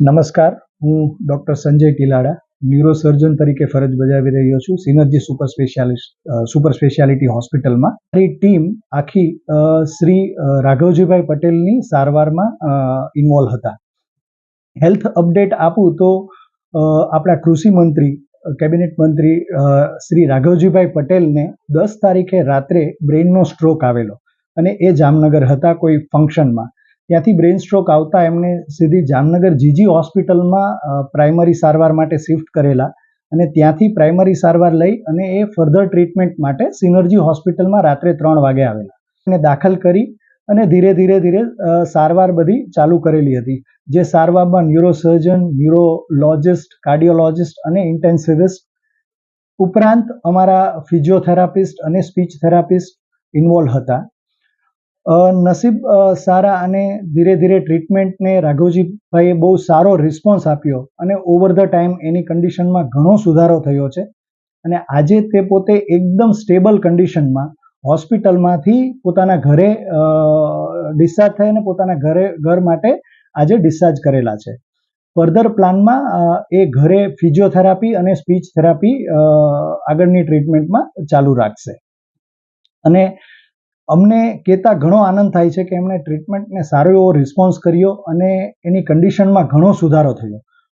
નમસ્કાર, હું doctor Sanjay Tilada, neurosurgeon તરીકે ફરજ બજાવી રહ્યો છું, Synergy super specialist super speciality હોસ્પિટલમાં. મારી ટીમ આખી શ્રી રાઘવજીભાઈ પટેલની સારવારમાં ઇન્વોલ્વ હતા. હેલ્થ અપડેટ આપું તો આપણા કૃષિ મંત્રી કેબિનેટ મંત્રી શ્રી રાઘવજીભાઈ પટેલને દસ તારીખે રાત્રે બ્રેઇનનો સ્ટ્રોક આવેલો. અને એ જામનગર હતા કોઈ ફંક્શનમાં. ત્યાંથી બ્રેઇન સ્ટ્રોક આવતા એમને સીધી જામનગર જીજી હોસ્પિટલમાં પ્રાઇમરી સારવાર માટે શિફ્ટ કરેલા અને ત્યાંથી પ્રાઇમરી સારવાર લઈ અને એ ફર્ધર ટ્રીટમેન્ટ માટે સિનર્જી હોસ્પિટલમાં રાત્રે ત્રણ વાગે આવેલા. એને દાખલ કરી અને ધીરે ધીરે ધીરે સારવાર બધી ચાલુ કરેલી હતી. જે સારવારમાં ન્યુરોસર્જન, ન્યુરોલોજિસ્ટ, કાર્ડિયોલોજિસ્ટ અને ઇન્ટેન્સિવિસ્ટ, ઉપરાંત અમારા ફિઝિયોથેરાપિસ્ટ અને સ્પીચ થેરાપિસ્ટ ઇન્વોલ્વ હતા. નસીબ સારા અને ધીરે ધીરે ટ્રીટમેન્ટને રાઘવજીભાઈએ બહુ સારો રિસ્પોન્સ આપ્યો અને ઓવર ધ ટાઈમ એની કન્ડિશનમાં ઘણો સુધારો થયો છે. અને આજે તે પોતે એકદમ સ્ટેબલ કન્ડિશનમાં હોસ્પિટલમાંથી પોતાના ઘરે ડિસ્ચાર્જ થઈને પોતાના ઘરે, ઘર માટે આજે ડિસ્ચાર્જ કરેલા છે. ફર્ધર પ્લાનમાં એ ઘરે ફિઝિયોથેરાપી અને સ્પીચ થેરાપી આગળની ટ્રીટમેન્ટમાં ચાલુ રાખશે. અને અમને કહેતા ઘણો આનંદ થાય છે કે એમણે ટ્રીટમેન્ટને સારો એવો રિસ્પોન્સ કર્યો અને એની કન્ડિશનમાં ઘણો સુધારો થયો.